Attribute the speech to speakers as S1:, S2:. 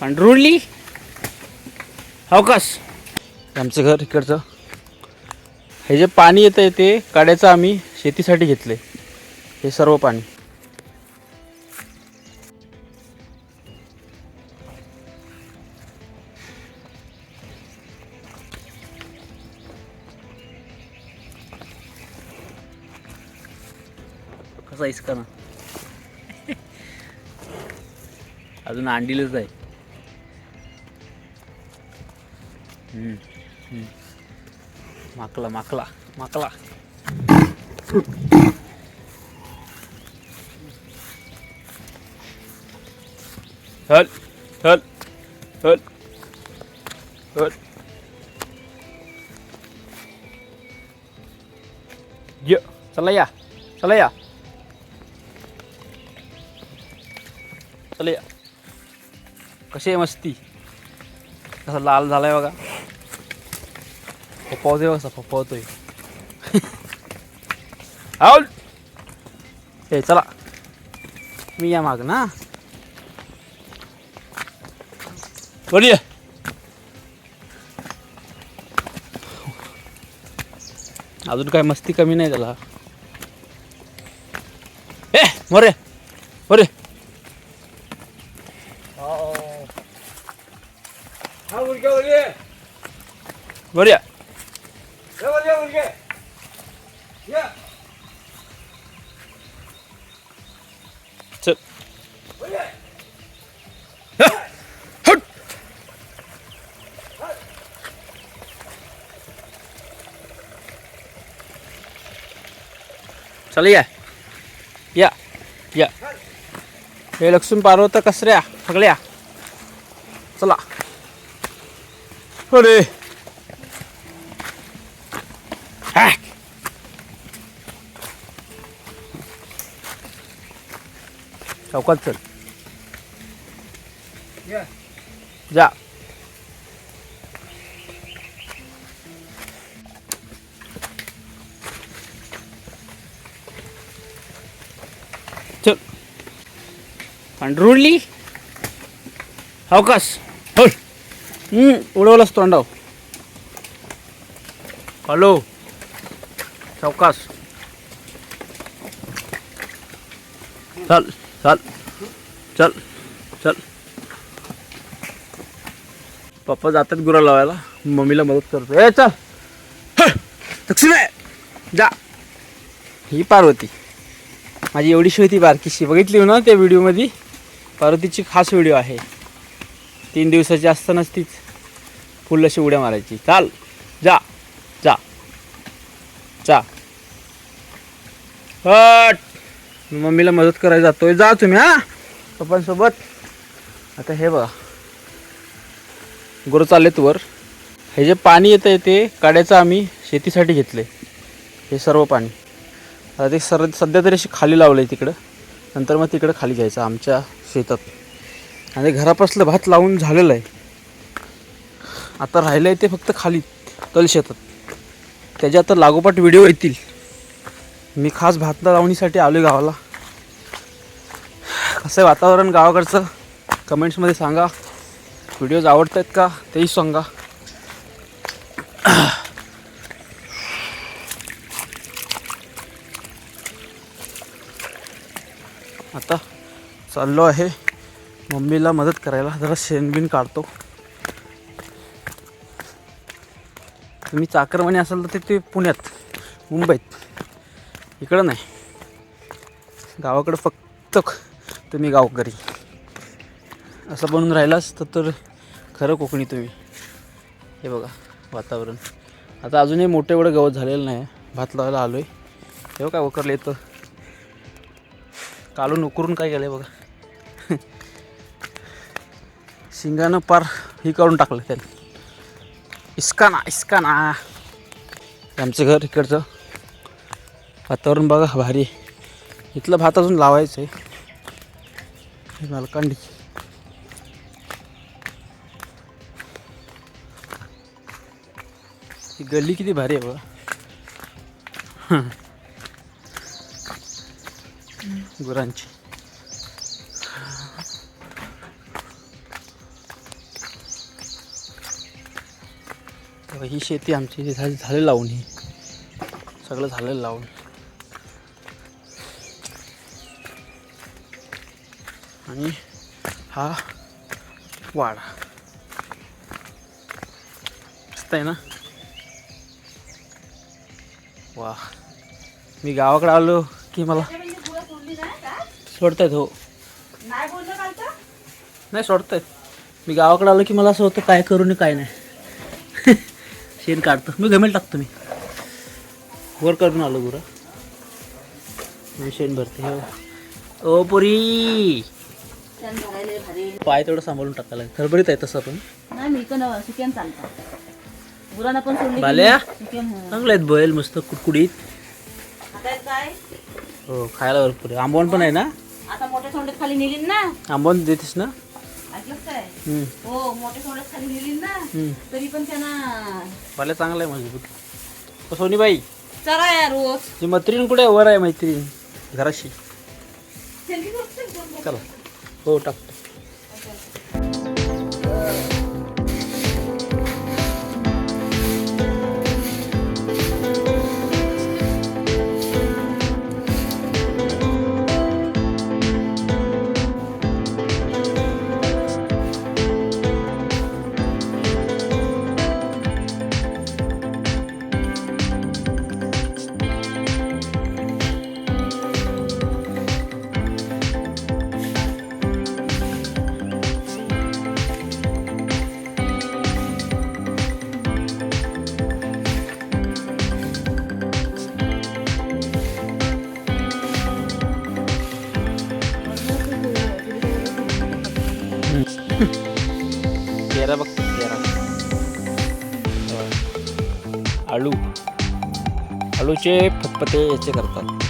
S1: पांढरुळली अवकाश. आमचं घर इकडचं. हे जे पाणी येतं आहे ते काड्याचं आम्ही शेतीसाठी घेतले हे सर्व पाणी. कसा इसका ना अजून अंडीलच आहे. हम्म, हम्म. माकला माकला माकला हल हल हल हल य चला या चला या चला या कशी आहे मस्ती कसा लाल झालाय बघा पप्पावतोय बघा कसा पप्पावतोय आउल हे चला मी या माग ना बरी आहे. अजून काय मस्ती कमी नाही त्याला ए मोरे मोरे बरी आहे. चल हट. चला या या या हे लक्ष्मी पार्वत कसऱ्या सगळ्या चला अरे चौकात चल. जा. चल. अवकाश. होल. हम्म, उडवलंच तोंडाव हॅलो. चौकास चल. चल चल चल. पप्पा जातात गुरा लावायला. मम्मीला मदत करतो ए चल. लक्ष्मी जा. ही पार्वती. माझी एवढीशी होती बारकीशी. बघितली ना त्या व्हिडिओमध्ये? पार्वतीची खास व्हिडिओ आहे. तीन दिवसाची असतानाच तीच फुल अशी उड्या मारायची. चाल. जा. जा. जा. हट. मम्मीला मदत करायला जातोय. जा तुम्ही हा? पप्पांसोबत. आता हे बघा. गुरु चाललेत वर. हे जे पाणी येतं आहे ते काढायचं आम्ही शेतीसाठी घेतले हे सर्व पाणी. आता ते सर सध्या तरी अशी खाली लावलं आहे तिकडं. नंतर मग तिकडं खाली घ्यायचं आमच्या शेतात. आणि घरापासलं भात लावून झालेलं आहे. आता राहिलं आहे ते फक्त खाली कल शेतात. त्याच्या आता लागोपाठ व्हिडिओ येतील. मी खास भात लावणीसाठी आलो आहे गावाला. कसं आहे वातावरण गावाकडचं. कमेंट्समध्ये सांगा. व्हिडिओज आवडत आहेत का? तेही सांगा. आता चाललो आहे मम्मीला मदत करायला. जरा शेणबिन काढतो. तुम्ही चाकरमाने असाल तर ते ते पुण्यात मुंबईत. इकडं नाही. गावाकडं फक्त तुम्ही गावकरी. असं बनून राहिलास तर तर खरं कोकणी तुम्ही. हे बघा वातावरण. आता अजूनही मोठं एवढं गवत झालेलं नाही. भात लावायला आलो आहे तेव्हा काय वकरलं येतं कालून उकरून काय केलं आहे बघा. शिंगानं पार ही करून टाकलं त्याने. इस्काना इस्काना. आमचं घर इकडचं. वातावरण बघा भारी. इथलं भात अजून लावायचं आहे हे ही गल्ली किती भारी आहे बघा. गुरांची. ही शेती आमची झाली झाले लावून ही. सगळं झालं लावून. आणि हा वाडा. मस्त आहे ना? वा. मी गावाकडे आलो की मला सोडतायत हो.
S2: नाही
S1: सोडतायत. मी गावाकडे आलो की मला असं होतं काय करू नये काय नाही. शेण काढतो. मी घमेल टाकतो मी. वर करून आलो गुरा. मी शेण भरते हो. ओ पुरी!
S2: शेण भरायला भारी.
S1: पाय तेवढं सांभाळून टाकायला. खरबरीत आहे तसं पण.
S2: नाही मी पण सुकेन चालतात गुरांना पण सोडली की
S1: बाल्या?
S2: सुकेन हं.
S1: चांगलं आहेत बैल मस्त
S2: आता काय?
S1: हो खायला भरपूर आहे. आंबवण पण आहे ना?
S2: आता मोठ्या सोंड्यात खाली नेलीन ना?
S1: आंबवण देतेस ना?
S2: ऐकलं काय?
S1: हम्म,
S2: हो मोठ्या खाली नेलीन ना?
S1: हम्म.
S2: तरी पण त्यांना
S1: बाल्या चांगलं आहे मजबूत. ओ सोनीबाई.
S2: चला या रोज.
S1: ती मैत्रीण कुठे आहे? वर आहे मैत्रीण. घराशी. चला. हो टाकतो. तेरा बघ तेरा. आळू आळूचे फतफते याचे करतात.